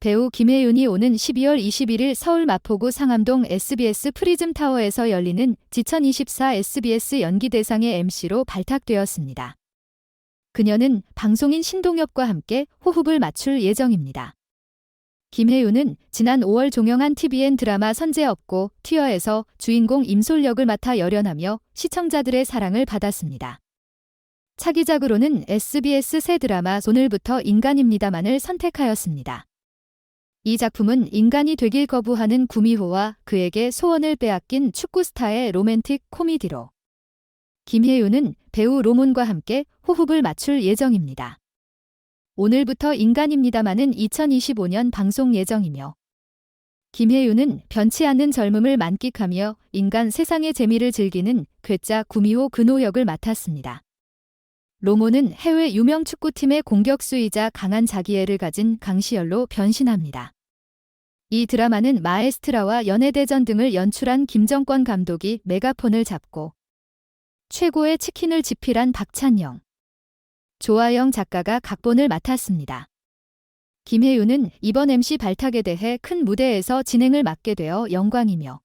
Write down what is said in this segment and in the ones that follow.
배우 김혜윤이 오는 12월 21일 서울 마포구 상암동 SBS 프리즘 타워에서 열리는 지천 24 SBS 연기대상의 MC로 발탁되었습니다. 그녀는 방송인 신동엽과 함께 호흡을 맞출 예정입니다. 김혜윤은 지난 5월 종영한 TVN 드라마 선제업고 튀어에서 주인공 임솔 역을 맡아 열연하며 시청자들의 사랑을 받았습니다. 차기작으로는 SBS 새 드라마 오늘부터 인간입니다만을 선택하였습니다. 이 작품은 인간이 되길 거부하는 구미호와 그에게 소원을 빼앗긴 축구 스타의 로맨틱 코미디로 김혜윤은 배우 로몬과 함께 호흡을 맞출 예정입니다. 오늘부터 인간입니다만은 2025년 방송 예정이며 김혜윤은 변치 않는 젊음을 만끽하며 인간 세상의 재미를 즐기는 괴짜 구미호 근호 역을 맡았습니다. 로모는 해외 유명 축구팀의 공격수이자 강한 자기애를 가진 강시열로 변신합니다. 이 드라마는 마에스트라와 연애대전 등을 연출한 김정권 감독이 메가폰을 잡고 최고의 치킨을 집필한 박찬영, 조아영 작가가 각본을 맡았습니다. 김혜윤은 이번 MC 발탁에 대해 큰 무대에서 진행을 맡게 되어 영광이며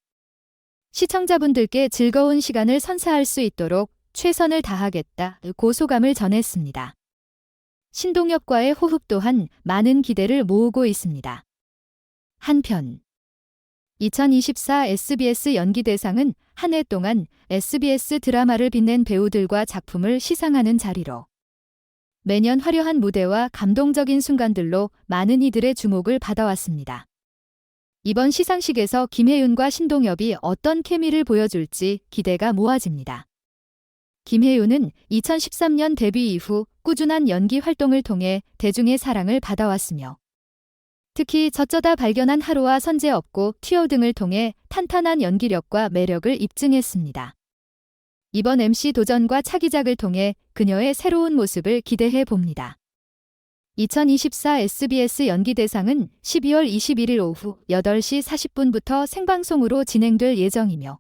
시청자분들께 즐거운 시간을 선사할 수 있도록 최선을 다하겠다 고소감을 전했습니다. 신동엽과의 호흡 또한 많은 기대를 모으고 있습니다. 한편 2024 SBS 연기대상은 한 해 동안 SBS 드라마를 빛낸 배우들과 작품을 시상하는 자리로 매년 화려한 무대와 감동적인 순간들로 많은 이들의 주목을 받아왔습니다. 이번 시상식에서 김혜윤과 신동엽이 어떤 케미를 보여줄지 기대가 모아집니다. 김혜윤은 2013년 데뷔 이후 꾸준한 연기 활동을 통해 대중의 사랑을 받아왔으며 특히 저쩌다 발견한 하루와 선제업고 튀어 등을 통해 탄탄한 연기력과 매력을 입증했습니다. 이번 MC 도전과 차기작을 통해 그녀의 새로운 모습을 기대해 봅니다. 2024 SBS 연기대상은 12월 21일 오후 8시 40분부터 생방송으로 진행될 예정이며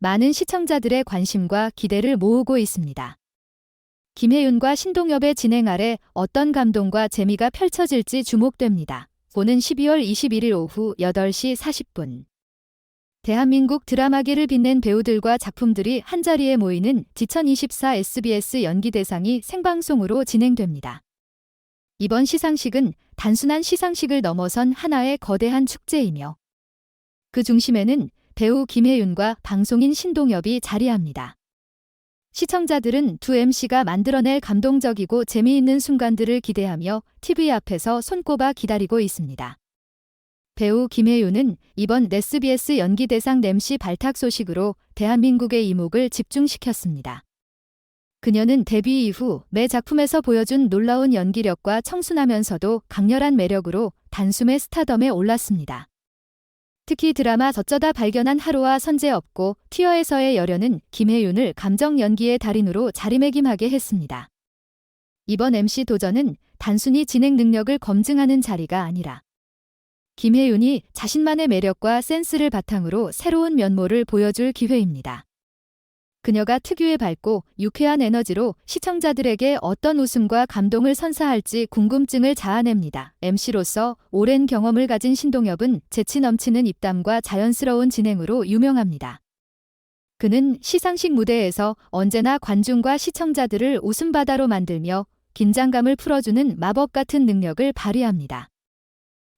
많은 시청자들의 관심과 기대를 모으고 있습니다. 김혜윤과 신동엽의 진행 아래 어떤 감동과 재미가 펼쳐질지 주목됩니다. 오는 12월 21일 오후 8시 40분. 대한민국 드라마계를 빛낸 배우들과 작품들이 한자리에 모이는 지천24 SBS 연기대상이 생방송으로 진행됩니다. 이번 시상식은 단순한 시상식을 넘어선 하나의 거대한 축제이며 그 중심에는 배우 김혜윤과 방송인 신동엽이 자리합니다. 시청자들은 두 MC가 만들어낼 감동적이고 재미있는 순간들을 기대하며 TV 앞에서 손꼽아 기다리고 있습니다. 배우 김혜윤은 이번 SBS 연기대상 MC 발탁 소식으로 대한민국의 이목을 집중시켰습니다. 그녀는 데뷔 이후 매 작품에서 보여준 놀라운 연기력과 청순하면서도 강렬한 매력으로 단숨에 스타덤에 올랐습니다. 특히 드라마 저쩌다 발견한 하루와 선제업고 튀어에서의 열연은 김혜윤을 감정 연기의 달인으로 자리매김하게 했습니다. 이번 MC 도전은 단순히 진행 능력을 검증하는 자리가 아니라 김혜윤이 자신만의 매력과 센스를 바탕으로 새로운 면모를 보여줄 기회입니다. 그녀가 특유의 밝고 유쾌한 에너지로 시청자들에게 어떤 웃음과 감동을 선사할지 궁금증을 자아냅니다. MC로서 오랜 경험을 가진 신동엽은 재치 넘치는 입담과 자연스러운 진행으로 유명합니다. 그는 시상식 무대에서 언제나 관중과 시청자들을 웃음바다로 만들며 긴장감을 풀어주는 마법 같은 능력을 발휘합니다.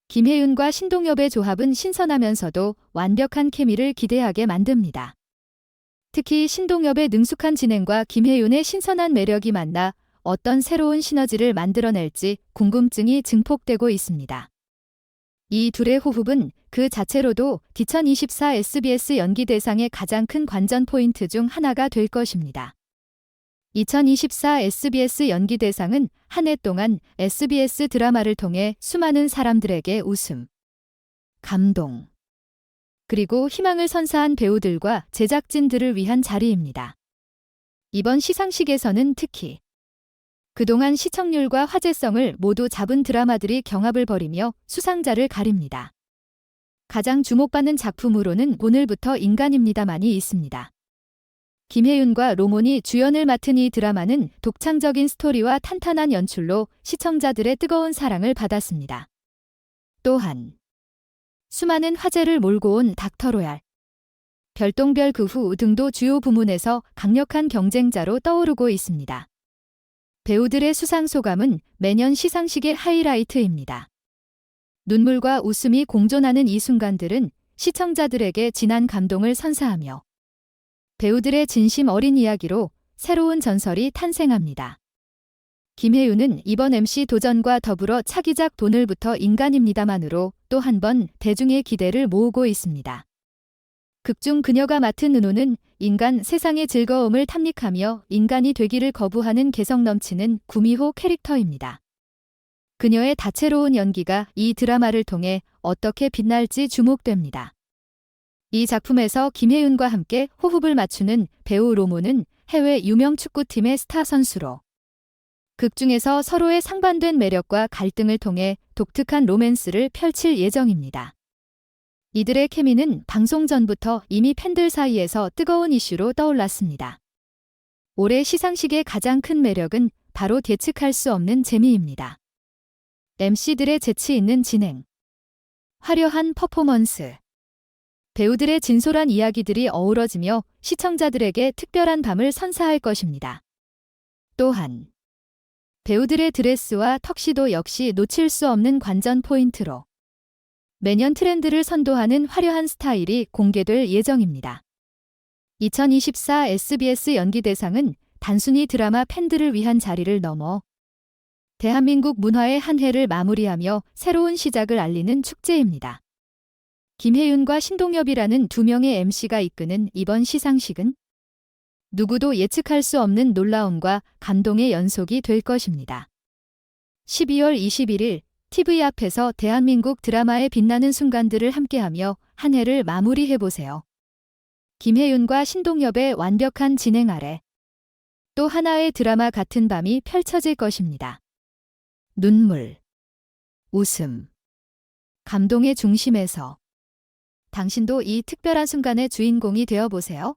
김혜윤과 신동엽의 조합은 신선하면서도 완벽한 케미를 기대하게 만듭니다. 특히 신동엽의 능숙한 진행과 김혜윤의 신선한 매력이 만나 어떤 새로운 시너지를 만들어낼지 궁금증이 증폭되고 있습니다. 이 둘의 호흡은 그 자체로도 2024 SBS 연기 대상의 가장 큰 관전 포인트 중 하나가 될 것입니다. 2024 SBS 연기 대상은 한 해 동안 SBS 드라마를 통해 수많은 사람들에게 웃음, 감동, 그리고 희망을 선사한 배우들과 제작진들을 위한 자리입니다. 이번 시상식에서는 특히 그동안 시청률과 화제성을 모두 잡은 드라마들이 경합을 벌이며 수상자를 가립니다. 가장 주목받는 작품으로는 오늘부터 인간입니다만이 있습니다. 김혜윤과 로몬이 주연을 맡은 이 드라마는 독창적인 스토리와 탄탄한 연출로 시청자들의 뜨거운 사랑을 받았습니다. 또한 수많은 화제를 몰고 온 닥터로얄, 별똥별 그 후 등도 주요 부문에서 강력한 경쟁자로 떠오르고 있습니다. 배우들의 수상 소감은 매년 시상식의 하이라이트입니다. 눈물과 웃음이 공존하는 이 순간들은 시청자들에게 진한 감동을 선사하며 배우들의 진심 어린 이야기로 새로운 전설이 탄생합니다. 김혜윤은 이번 MC 도전과 더불어 차기작 돈을부터 인간입니다만으로 또 한 번 대중의 기대를 모으고 있습니다. 극중 그녀가 맡은 은호는 인간 세상의 즐거움을 탐닉하며 인간이 되기를 거부하는 개성 넘치는 구미호 캐릭터입니다. 그녀의 다채로운 연기가 이 드라마를 통해 어떻게 빛날지 주목됩니다. 이 작품에서 김혜윤과 함께 호흡을 맞추는 배우 로모는 해외 유명 축구팀의 스타 선수로 극중에서 서로의 상반된 매력과 갈등을 통해 독특한 로맨스를 펼칠 예정입니다. 이들의 케미는 방송 전부터 이미 팬들 사이에서 뜨거운 이슈로 떠올랐습니다. 올해 시상식의 가장 큰 매력은 바로 예측할 수 없는 재미입니다. MC들의 재치 있는 진행, 화려한 퍼포먼스, 배우들의 진솔한 이야기들이 어우러지며 시청자들에게 특별한 밤을 선사할 것입니다. 또한 배우들의 드레스와 턱시도 역시 놓칠 수 없는 관전 포인트로 매년 트렌드를 선도하는 화려한 스타일이 공개될 예정입니다. 2024 SBS 연기대상은 단순히 드라마 팬들을 위한 자리를 넘어 대한민국 문화의 한 해를 마무리하며 새로운 시작을 알리는 축제입니다. 김혜윤과 신동엽이라는 두 명의 MC가 이끄는 이번 시상식은 누구도 예측할 수 없는 놀라움과 감동의 연속이 될 것입니다. 12월 21일 TV 앞에서 대한민국 드라마의 빛나는 순간들을 함께하며 한 해를 마무리해보세요. 김혜윤과 신동엽의 완벽한 진행 아래 또 하나의 드라마 같은 밤이 펼쳐질 것입니다. 눈물, 웃음, 감동의 중심에서 당신도 이 특별한 순간의 주인공이 되어 보세요.